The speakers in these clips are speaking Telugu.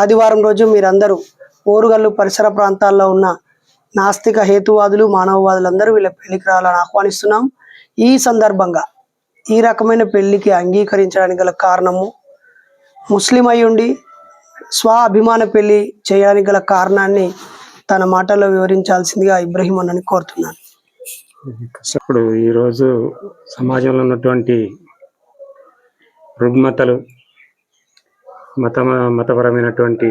ఆదివారం రోజు మీరందరూ ఓరుగల్లు పరిసర ప్రాంతాల్లో ఉన్న నాస్తిక హేతువాదులు మానవవాదులందరూ వీళ్ళ పెళ్ళికి రావాలని ఆహ్వానిస్తున్నాం. ఈ సందర్భంగా ఈ రకమైన పెళ్ళికి అంగీకరించడానికి గల కారణము ముస్లిం అయి ఉండి స్వ అభిమాన పెళ్ళి చేయడానికి గల కారణాన్ని తన మాటల్లో వివరించాల్సిందిగా ఇబ్రహీం అన్నని కోరుతున్నాను. ఇప్పుడు ఈరోజు సమాజంలో ఉన్నటువంటి రుగ్మతలు మత మతపరమైనటువంటి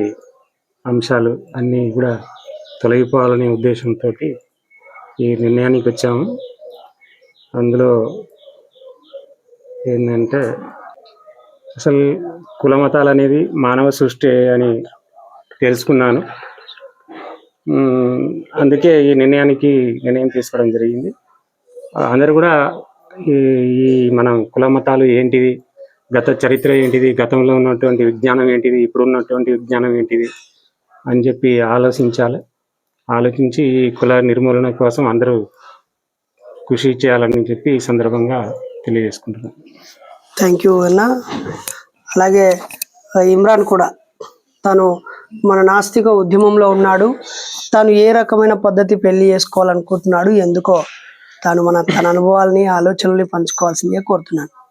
అంశాలు అన్నీ కూడా తొలగిపోవాలనే ఉద్దేశంతో ఈ నిర్ణయానికి వచ్చాము. అందులో ఏంటంటే అసలు కులమతాలు అనేది మానవ సృష్టి అని తెలుసుకున్నాను. అందుకే ఈ నిర్ణయానికి నిర్ణయం తీసుకోవడం జరిగింది. అందరూ కూడా ఈ ఈ మనం కుల మతాలు ఏంటివి గత చరిత్ర ఏంటిది? గతంలో ఉన్నటువంటి విజ్ఞానం ఏంటిది? ఇప్పుడు ఉన్నటువంటి విజ్ఞానం ఏంటిది? అని చెప్పి ఆలోచించాలి. ఆలోచించి ఈ కుల నిర్మూలన కోసం అందరూ కృషి చేయాలని చెప్పి ఈ సందర్భంగా తెలియజేసుకుంటున్నాను థ్యాంక్ యూ అన్న. అలాగే ఇమ్రాన్ కూడా. తను మన నాస్తిక ఉద్యమంలో ఉన్నాడు. తాను ఏ రకమైన పద్ధతి పెళ్ళి చేసుకోవాలనుకుంటున్నాడు? ఎందుకో తాను మన తన అనుభవాల్ని ఆలోచనల్ని పంచుకోవాల్సిందిగా కోరుతున్నాను.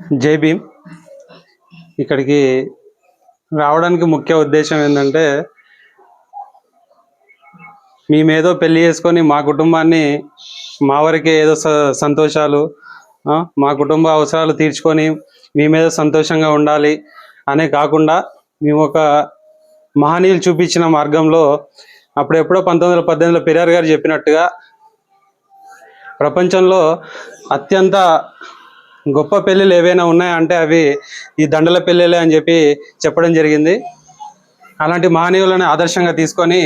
జై భీమ్. ఇక్కడికి రావడానికి ముఖ్య ఉద్దేశం ఏంటంటే మేమేదో పెళ్ళి చేసుకొని మా కుటుంబాన్ని మా వరకే ఏదో స- సంతోషాలు మా కుటుంబ అవసరాలు తీర్చుకొని మేమేదో సంతోషంగా ఉండాలి అనే కాకుండా మేము ఒక మహనీయులు చూపించిన మార్గంలో అప్పుడెప్పుడో పంతొమ్మిది వందల పద్దెనిమిదిలో పెరియార్ గారు చెప్పినట్టుగా ప్రపంచంలో అత్యంత గొప్ప పెళ్ళిళ్ళు ఏవైనా ఉన్నాయంటే అవి ఈ దండల పెళ్ళిళ్ళే అని చెప్పి చెప్పడం జరిగింది. అలాంటి మహనీయులను ఆదర్శంగా తీసుకొని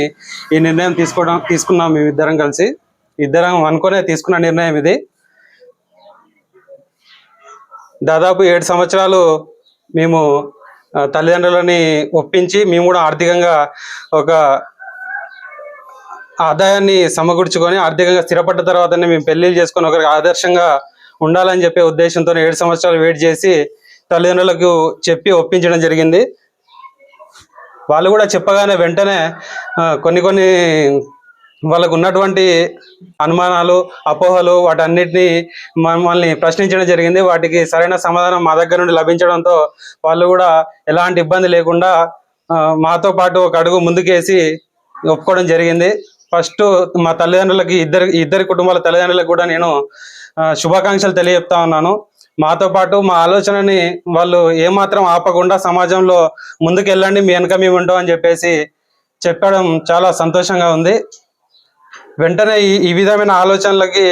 ఈ నిర్ణయం తీసుకోవడం తీసుకున్నాం మేము ఇద్దరం కలిసి. ఇద్దరం అనుకునే తీసుకున్న నిర్ణయం ఇది. దాదాపు ఏడు సంవత్సరాలు మేము తల్లిదండ్రులని ఒప్పించి మేము కూడా ఆర్థికంగా ఒక ఆదాయాన్ని సమకూర్చుకొని ఆర్థికంగా స్థిరపడ్డ తర్వాతనే మేము పెళ్ళిళ్ళు చేసుకొని ఒకరికి ఆదర్శంగా ఉండాలని చెప్పే ఉద్దేశంతో ఏడు సంవత్సరాలు వెయిట్ చేసి తల్లిదండ్రులకు చెప్పి ఒప్పించడం జరిగింది. వాళ్ళు కూడా చెప్పగానే వెంటనే కొన్ని కొన్ని వాళ్ళకు ఉన్నటువంటి అనుమానాలు అపోహలు వాటన్నిటిని మమ్మల్ని ప్రశ్నించడం జరిగింది. వాటికి సరైన సమాధానం మా దగ్గర నుండి లభించడంతో వాళ్ళు కూడా ఎలాంటి ఇబ్బంది లేకుండా మాతో పాటు ఒక అడుగు ముందుకేసి ఒప్పుకోవడం జరిగింది. ఫస్ట్ మా తల్లిదండ్రులకి ఇద్దరు ఇద్దరి కుటుంబాల తల్లిదండ్రులకు కూడా నేను శుభాకాంక్షలు తెలియజెప్తా ఉన్నాను. మాతో పాటు మా ఆలోచనని వాళ్ళు ఏమాత్రం ఆపకుండా సమాజంలో ముందుకు వెళ్ళండి మీ వెనక మేము ఉంటాం అని చెప్పేసి చెప్పడం చాలా సంతోషంగా ఉంది. వెంటనే ఈ ఈ విధమైన ఆలోచనలకి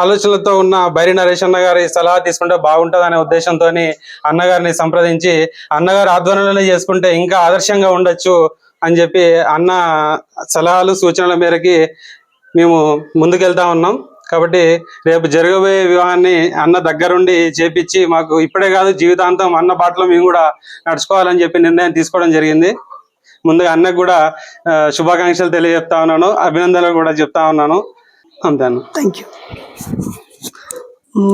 ఆలోచనలతో ఉన్న బైరి నరేష్ అన్న గారి సలహా తీసుకుంటే బాగుంటుంది అనే ఉద్దేశంతో అన్నగారిని సంప్రదించి అన్నగారి ఆధ్వర్యంలోనే చేసుకుంటే ఇంకా ఆదర్శంగా ఉండొచ్చు అని చెప్పి అన్న సలహాలు సూచనల మేరకి మేము ముందుకెళ్తా ఉన్నాం. కాబట్టి రేపు జరగబోయే వివాహాన్ని అన్న దగ్గరుండి చేపించి మాకు ఇప్పుడే కాదు జీవితాంతం అన్న బాటలో మేము కూడా నడుచుకోవాలని చెప్పి నిర్ణయం తీసుకోవడం జరిగింది. ముందుగా అన్నకు కూడా శుభాకాంక్షలు తెలియజెప్తా ఉన్నాను. అభినందనలు కూడా చెప్తా ఉన్నాను. అంతేను? థ్యాంక్ యూ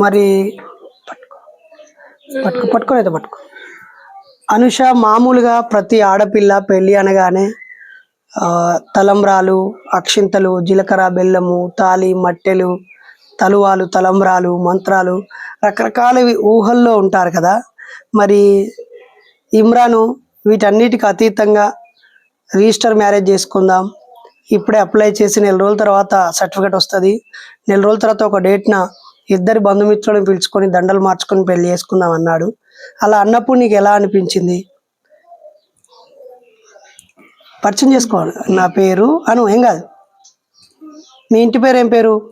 మరి పట్టుకో. పట్టుకో పట్టుకోలేదు పట్టుకో? అనుష మామూలుగా ప్రతి ఆడపిల్ల పెళ్ళి అనగానే తలంబ్రాలు అక్షింతలు జీలకర్ర బెల్లము తాలి మట్టెలు తలువాలు తలంబ్రాలు మంత్రాలు రకరకాలవి ఊహల్లో ఉంటారు కదా. మరి ఇమ్రాను వీటన్నిటికి అతీతంగా రిజిస్టర్ మ్యారేజ్ చేసుకుందాం. ఇప్పుడే అప్లై చేసి నెల రోజుల తర్వాత సర్టిఫికేట్ వస్తుంది. నెల రోజుల తర్వాత ఒక డేట్న ఇద్దరి బంధుమిత్రులను పిలుచుకొని దండలు మార్చుకొని పెళ్ళి చేసుకుందాం అన్నాడు. అలా అన్నప్పుడు నీకు ఎలా అనిపించింది? పరిచయం చేసుకోవాలి. నా పేరు అను ఏం కాదు? మీ ఇంటి పేరు ఏం పేరు?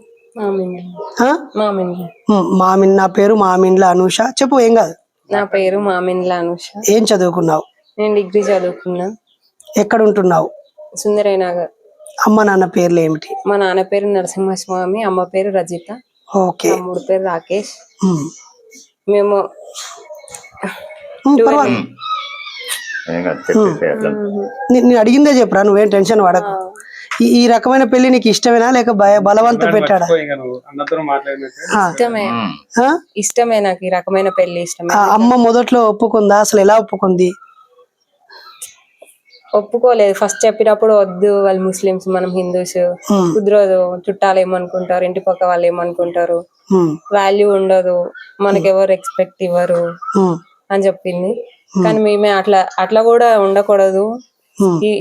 మామిన్ నా పేరు మామిన్ల అనూష. చెప్పు ఏం కాదు? నా పేరు మామిండ్ల అనుష. ఏం చదువుకున్నావు? నేను డిగ్రీ చదువుకున్నా. ఎక్కడ ఉంటున్నావు? సుందరయ్య నగర్ అమ్మ నాన్న పేర్లు ఏమిటి? మా నాన్న పేరు నరసింహస్వామి అమ్మ పేరు రజిత. ఓకే. తమ్ముడు పేరు రాకేష్. మేము మ్, పర్వాలేదు ఏం కాదు చెప్పేసి అట్లా నే- నేను అడిగిందే చెప్పరా నువ్వేం టెన్షన్ పడకు. ఈ రకమైన పెళ్ళి నీకు ఇష్టమేనా లేక భయ బలవంత పెట్టాడా? ఇష్టమే. నాకు ఈ రకమైన పెళ్ళి ఇష్టమే. అమ్మ మొదట్లో ఒప్పుకుందా అసలు ఎలా ఒప్పుకుంది? ఒప్పుకోలేదు. ఫస్ట్ చెప్పినప్పుడు వద్దు వాళ్ళు ముస్లిమ్స్ మనం హిందూస్. కుదరదు చుట్టాలు ఏమనుకుంటారు ఇంటి పక్క వాళ్ళు ఏమనుకుంటారు. వాల్యూ ఉండదు మనకి ఎవరు ఎక్స్పెక్ట్ ఇవ్వరు అని చెప్పింది. కానీ మేమే అట్లా అట్లా కూడా ఉండకూడదు.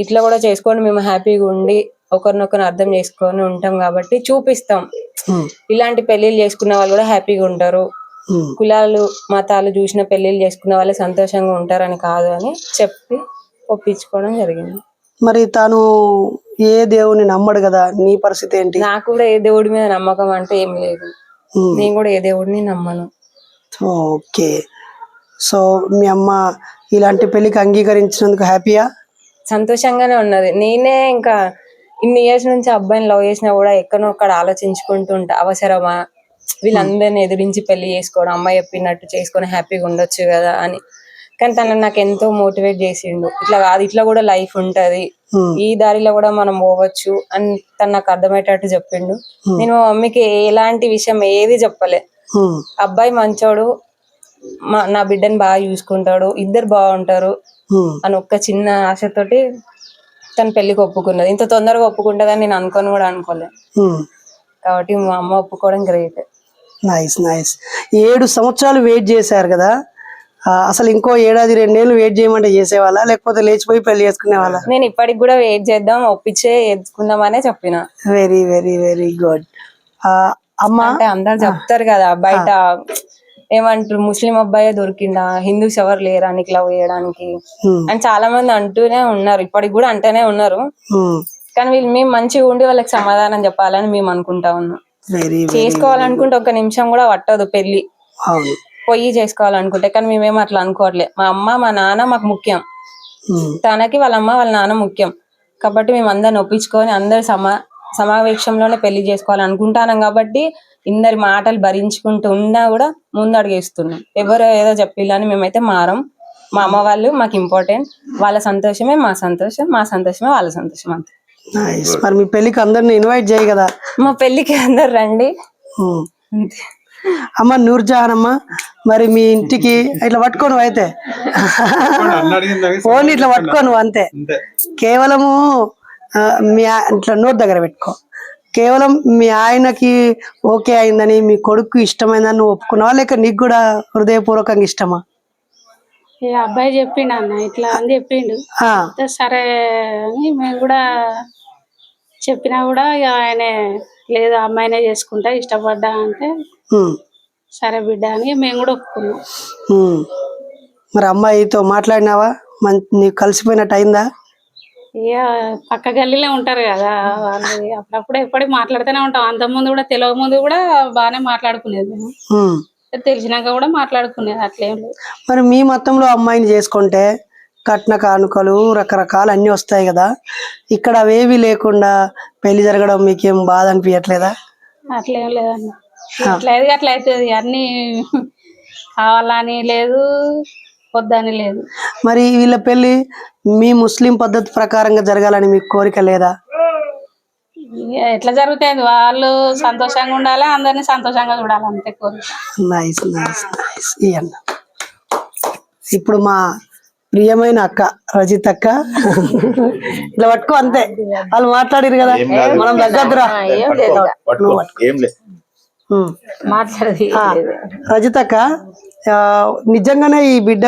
ఇట్లా కూడా చేసుకొని మేము హ్యాపీగా ఉండి ఒకరినొకరు అర్థం చేసుకొని ఉంటాం కాబట్టి చూపిస్తాం. ఇలాంటి పెళ్ళిళ్ళు చేసుకున్న వాళ్ళు కూడా హ్యాపీగా ఉంటారు. కులాలు మతాలు చూసిన పెళ్ళిళ్ళు చేసుకున్న వాళ్ళు సంతోషంగా ఉంటారని కాదు అని చెప్పి ఒప్పించుకోవడం జరిగింది. మరి తను ఏ దేవుని నమ్మడు కదా? నీ పరిస్థితి ఏంటి? నాకు కూడా ఏ దేవుడి మీద నమ్మకం అంటే ఏం లేదు. నేను కూడా ఏ దేవుడిని నమ్మను. ఓకే. సో మీ అమ్మ ఇలాంటి పెళ్ళికి అంగీకరించినందుకు హ్యాపీయా? సంతోషంగానే ఉన్నది. నేనే ఇంకా ఇన్ని ఇయర్స్ నుంచి అబ్బాయిని లవ్ చేసినా కూడా ఎక్కడో ఒక్కడ ఆలోచించుకుంటూ ఉంటా. అవసరమా? వీళ్ళందరిని ఎదిరించి పెళ్ళి చేసుకోవడం అమ్మాయి చెప్పినట్టు చేసుకొని హ్యాపీగా ఉండొచ్చు కదా అని. కానీ తను నాకు ఎంతో మోటివేట్ చేసిండు. ఇట్లా కాదు ఇట్లా కూడా లైఫ్ ఉంటది. ఈ దారిలో కూడా మనం పోవచ్చు అని తను నాకు అర్థమయ్యేటట్టు చెప్పిండు. నేను మా మమ్మీకి ఎలాంటి విషయం ఏది చెప్పలే. అబ్బాయి మంచోడు మా నా బిడ్డని బాగా చూసుకుంటాడు ఇద్దరు బాగుంటారు అని ఒక్క చిన్న ఆశతోటి తన పెళ్ళికి ఒప్పుకున్నది. ఇంత తొందరగా ఒప్పుకుంటుందని నేను అనుకొని కూడా అనుకోలే. కాబట్టి మా అమ్మ ఒప్పుకోవడం గ్రేట్. Nice nice. ఏడు సంవత్సరాలు వెయిట్ చేశారు కదా? అసలు ఇంకో ఏడాది రెండేళ్ళు వెయిట్ చేయమంటే చేసేవాళ్ళ? లేకపోతే లేచిపోయి పెళ్ళి చేసుకునే వాళ్ళ నేను ఇప్పటికి కూడా వెయిట్ చేద్దాం ఒప్పించే ఎత్తుకుందామనే చెప్పిన. Very very very good. అమ్మ? అంటే అందరు చెప్తారు కదా బయట ఏమంటారు? ముస్లిం అబ్బాయి దొరికిందా హిందూస్ ఎవరు లేరా నీకు లవ్ చేయడానికి? అని చాలా మంది అంటూనే ఉన్నారు. ఇప్పటికి కూడా అంటూనే ఉన్నారు. కానీ వీళ్ళు మేము మంచిగా ఉండి వాళ్ళకి సమాధానం చెప్పాలని మేము అనుకుంటా ఉన్నాం. చేసుకోవాలనుకుంటే ఒక నిమిషం కూడా పట్టదు పెళ్ళి పొయ్యి చేసుకోవాలనుకుంటే. కానీ మేమేం అట్లా అనుకోవట్లే. మా అమ్మ మా నాన్న మాకు ముఖ్యం. తనకి వాళ్ళ అమ్మ వాళ్ళ నాన్న ముఖ్యం. కాబట్టి మేము అందరిని ఒప్పించుకొని అందరి సమా సమావేశంలోనే పెళ్ళి చేసుకోవాలి అనుకుంటానం కాబట్టి ఇందరి మాటలు భరించుకుంటూ ఉన్నా కూడా ముందడుగేస్తున్నాం ఎవరు ఏదో చెప్పిల్లని మేమైతే మారం. మా అమ్మ వాళ్ళు మాకు ఇంపార్టెంట్ వాళ్ళ సంతోషమే మా సంతోషం మా సంతోషమే వాళ్ళ సంతోషం అంతే. నైస్ మరి మీ పెళ్ళికి అందరిని ఇన్వైట్ చేయి కదా. మా పెళ్ళికి అందరు రండి. అమ్మ నూర్జహాన్ అమ్మ మరి మీ ఇంటికి ఇట్లా పట్టుకోను అయితే. ఓన్లీ ఇట్లా పట్టుకోను అంతే. కేవలము మీ ఇట్లా నోట్ దగ్గర పెట్టుకో. కేవలం మీ ఆయనకి ఓకే అయిందని మీ కొడుకు ఇష్టమైందని నువ్వు ఒప్పుకున్నావా? లేక నీకు కూడా హృదయపూర్వకంగా ఇష్టమా? అబ్బాయి చెప్పిండు అన్న ఇట్లా అని చెప్పిండు. సరే అని మేము కూడా చెప్పినా కూడా ఇక ఆయన లేదు అమ్మాయినే చేసుకుంటా ఇష్టపడ్డా అంటే సరే బిడ్డ అని మేము కూడా ఒప్పుకున్నాం. మరి అమ్మాయితో మాట్లాడినావా? నీకు కలిసిపోయినట్టు అయిందా? ఇక పక్క గల్లీలో ఉంటారు కదా వాళ్ళు అప్పుడప్పుడు ఎప్పటికి మాట్లాడుతూనే ఉంటాం. అంత ముందు కూడా తెలియక ముందు కూడా బాగానే మాట్లాడుకునేది మేము. తెలిసినాక కూడా మాట్లాడుకునేది అట్లేం లేదు. మరి మీ మొత్తంలో అమ్మాయిని చేసుకుంటే కట్న కానుకలు రకరకాలు అన్నీ వస్తాయి కదా. ఇక్కడ అవేవి లేకుండా పెళ్ళి జరగడం మీకేం బాధ అనిపించట్లేదా అట్లేం లేదన్న. అట్లయితే అట్లా అవుతుంది అన్ని కావాలని లేదు. వద్దని లేదు. మరి వీళ్ళ పెళ్ళి మీ ముస్లిం పద్ధతి ప్రకారంగా జరగాలని మీకు కోరిక లేదా? ఎట్లా జరుగుతాయి వాళ్ళు సంతోషంగా ఉండాలి? అందరినీ సంతోషంగా చూడాలి? అంతే కోరిక. నైస్ నైస్ నైస్ ఇప్పుడు మా ప్రియమైన అక్క రజిత్ అక్క. ఇట్లా పట్టుకో అంతే. వాళ్ళు మాట్లాడిరు కదా. మనం పట్టుకో. ఏం లేదు. మాట్లాడది ఆ, రజిత్ అక్క ఆ, నిజంగానే ఈ బిడ్డ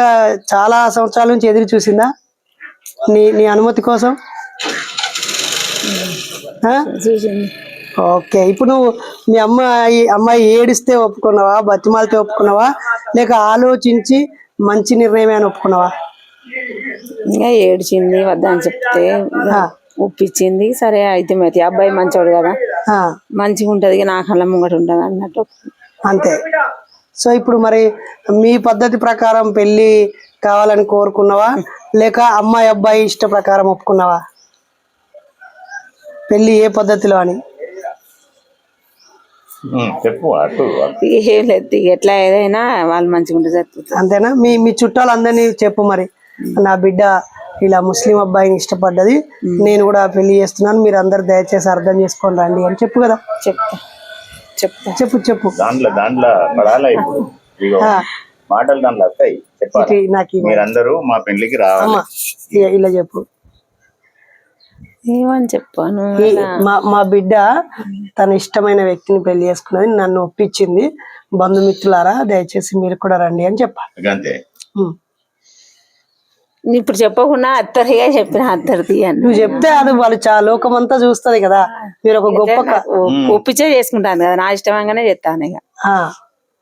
చాలా సంవత్సరాల నుంచి ఎదురు చూసిందా? నీ నీ అనుమతి కోసం? ఓకే ఇప్పుడు నువ్వు మీ అమ్మాయి అమ్మాయి ఏడిస్తే ఒప్పుకున్నావా? బతిమాలితే ఒప్పుకున్నావా? లేక ఆలోచించి మంచి నిర్ణయమే అని ఒప్పుకున్నావా? ఇంకా ఏడ్చింది వద్దని చెప్తే ఒప్పించింది. సరే అయితే మరి అబ్బాయి మంచోడు కదా. మంచిగా ఉంటది ఇక నా కళ్ళ ముంగట ఉంటది అన్నట్టు. అంతే. సో ఇప్పుడు మరి మీ పద్ధతి ప్రకారం పెళ్ళి కావాలని కోరుకున్నావా? లేక అమ్మాయి అబ్బాయి ఇష్ట ప్రకారం ఒప్పుకున్నావా? పెళ్ళి ఏ పద్ధతిలో అని? చెప్పు అటు. ఏం లేదు ఎట్లా ఏదైనా వాళ్ళు మంచిగా ఉంటే అంతేనా? మీ మీ చుట్టాలందరినీ చెప్పు మరి. నా బిడ్డ ఇలా ముస్లిం అబ్బాయిని ఇష్టపడ్డది. నేను కూడా పెళ్ళి చేస్తున్నాను. మీరు అందరు దయచేసి అర్థం చేసుకొని రండి అని చెప్పు కదా. చెప్తా. చెప్తా. చెప్పు చెప్పు. దాంట్లో దాంట్లో పడాలా ఇప్పుడు? ఇగో ఆ, మాటలు దాంట్లో వస్తాయి. చెప్పాలి? నాకు. మీరందరూ మా పెళ్ళికి రావాలి. ఇలా చెప్పు. ఏమని చెప్పాను? మా మా బిడ్డ తన ఇష్టమైన వ్యక్తిని పెళ్ళి చేసుకున్నది నన్ను ఒప్పించింది. బంధుమిత్రులారా దయచేసి మీరు కూడా రండి అని చెప్పాలి. అంతే. ఇప్పుడు చెప్పకుండా అత్తరిగా చెప్పిన అత్తరిది అని. నువ్వు చెప్తే అది వాళ్ళు చాలా లోకమంతా చూస్తది కదా. మీరు ఒక గొప్ప క- ఒప్పించే చేసుకుంటాను కదా. నా ఇష్టంగానే చెప్తాను ఇక. ఆ,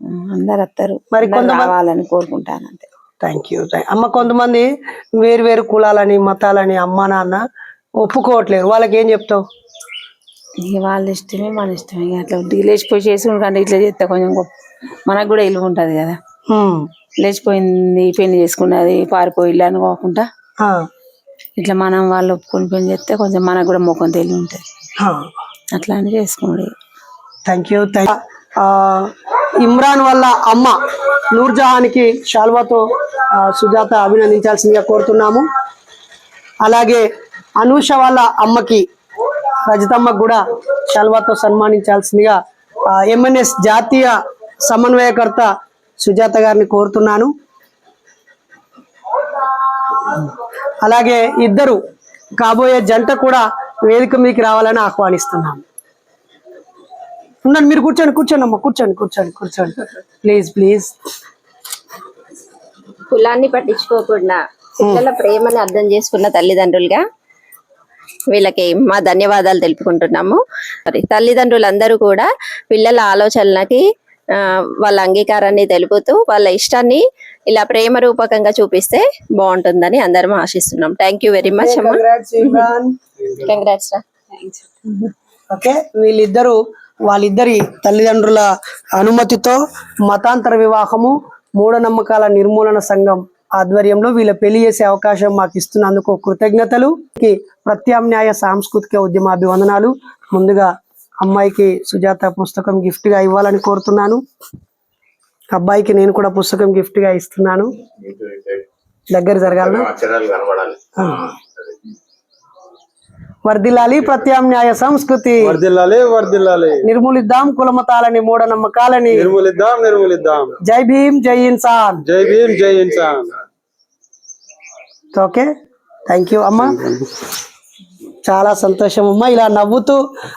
అందరు వస్తారు మరి కొంతమంది- రావాలని కోరుకుంటాను అంతే. Thank you. అమ్మ కొంతమంది వేరు వేరు కులాలని మతాలని అమ్మ నాన్న ఒప్పుకోవట్లేరు వాళ్ళకి ఏం చెప్తావు? ఇక వాళ్ళ ఇష్టమే మన ఇష్టమే. ఇక అట్లా లేచిపోయి చేసుకుంటే ఇట్లా చేస్తే. కొంచెం గొప్ప మనకు కూడా ఇల్లు ఉంటది కదా. లేచిపోయింది పెళ్ళి చేసుకున్నది పారిపోయి ఇల్లు అనుకోకుండా ఆ, ఇట్లా మనం వాళ్ళు ఒప్పుకొని పెళ్ళి చేస్తే కొంచెం మనకు కూడా ముఖం తెలివి ఉంటుంది. అట్లా అని చేసుకోండి థ్యాంక్ యూ థ్యాంక్ ఇమ్రాన్ వాళ్ళ అమ్మ నూర్జహాన్కి షాల్వాతో సుజాత అభినందించాల్సిందిగా కోరుతున్నాము. అలాగే అనూష వాళ్ళ అమ్మకి రజితమ్మకు కూడా షాల్వాతో సన్మానించాల్సిందిగా ఎంఎన్ఎస్ జాతీయ సమన్వయకర్త సుజాత గారిని కోరుతున్నాను. అలాగే ఇద్దరు కాబోయే జంట కూడా వేదిక మీకు రావాలని ఆహ్వానిస్తున్నాము. ఉన్నాను మీరు కూర్చోండి కూర్చోండి అమ్మ కూర్చోండి కూర్చోండి కూర్చోండి. Please please. కులాన్ని పట్టించుకోకుండా పిల్లల ప్రేమని అర్థం చేసుకున్న తల్లిదండ్రులుగా వీళ్ళకి మా ధన్యవాదాలు తెలుపుకుంటున్నాము. మరి తల్లిదండ్రులందరూ కూడా పిల్లల ఆలోచనలకి వాళ్ళ అంగీకారాన్ని తెలుపుతూ వాళ్ళ ఇష్టాన్ని ఇలా ప్రేమ రూపకంగా చూపిస్తే బాగుంటుందని అందరం ఆశిస్తున్నాం. థ్యాంక్ యూ వెరీ మచ్ అమ్మా. కంగ్రాట్స్ ఓకే వీళ్ళిద్దరూ వాళ్ళిద్దరి తల్లిదండ్రుల అనుమతితో మతాంతర వివాహము మూఢనమ్మకాల నిర్మూలన సంఘం ఆధ్వర్యంలో వీళ్ళ పెళ్ళి చేసే అవకాశం మాకు ఇస్తున్నందుకు కృతజ్ఞతలు. ప్రత్యామ్నాయ సాంస్కృతిక ఉద్యమ అభివందనాలు ముందుగా అమ్మాయికి సుజాత పుస్తకం గిఫ్ట్గా ఇవ్వాలని కోరుతున్నాను. అబ్బాయికి నేను కూడా పుస్తకం గిఫ్ట్గా ఇస్తున్నాను. దగ్గర కనబడాలి వర్ధిల్లాలి ప్రత్యామ్నాయ సంస్కృతి. వర్దిల్లాలి వర్దిల్లాలి నిర్మూలిద్దాం కులమతాలని మూఢనమ్మకాలని. నిర్మూలిద్దాం నిర్మూలిద్దాం. జై భీమ్ జై ఇన్సాన్. జై భీమ్ జై ఇన్సాన్. ఓకే. థ్యాంక్ యూ అమ్మా. చాలా సంతోషం. అమ్మా ఇలా నవ్వుతూ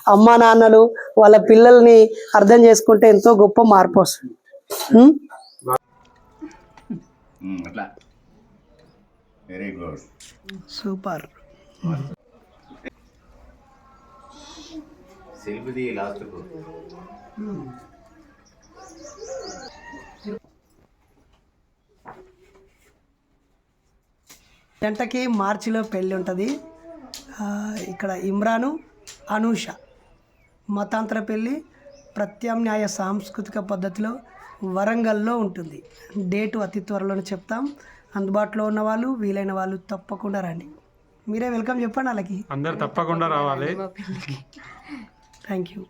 అమ్మా నాన్నలు వాళ్ళ పిల్లల్ని అర్థం చేసుకుంటే ఎంతో గొప్ప మార్పు వస్తుంది. Very good super. Selfie last జంటకి మార్చిలో పెళ్ళి ఉంటుంది. ఇక్కడ ఇమ్రాను అనూష. మతాంతర పెళ్ళి ప్రత్యామ్నాయ సాంస్కృతిక పద్ధతిలో వరంగల్లో ఉంటుంది. డేటు అతి త్వరలోనే చెప్తాం. అందుబాటులో ఉన్న వాళ్ళు వీలైన వాళ్ళు తప్పకుండా రండి. మీరే వెల్కమ్ చెప్పండి వాళ్ళకి. అందరు తప్పకుండా రావాలి. Thank you